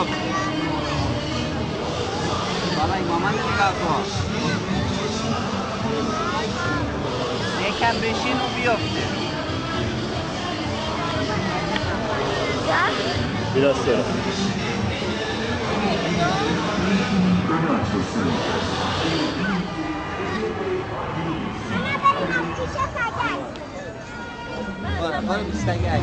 yok. Bana imama dedi kalkma. Neken beşin ubi yok dedi. Biraz sonra. Bana bana bir sen gel.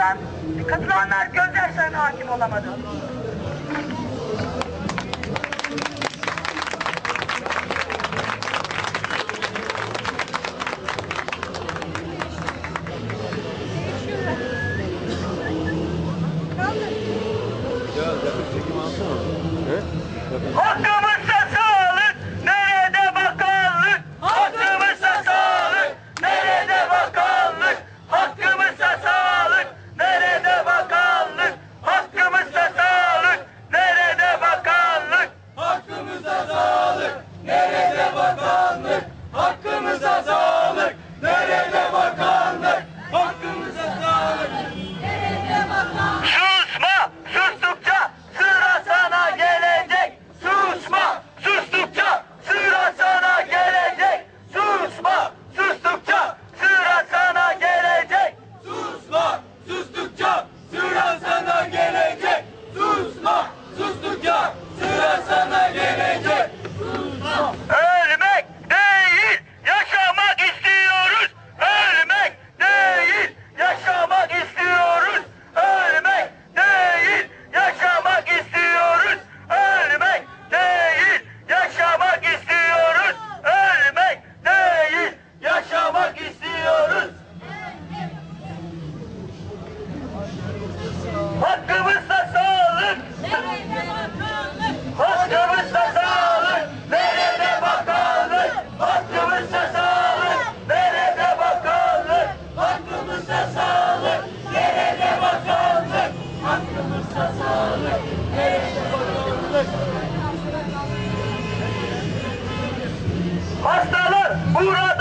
Katılan, katılanlar gözyaşlarına hakim olamadı. 所有人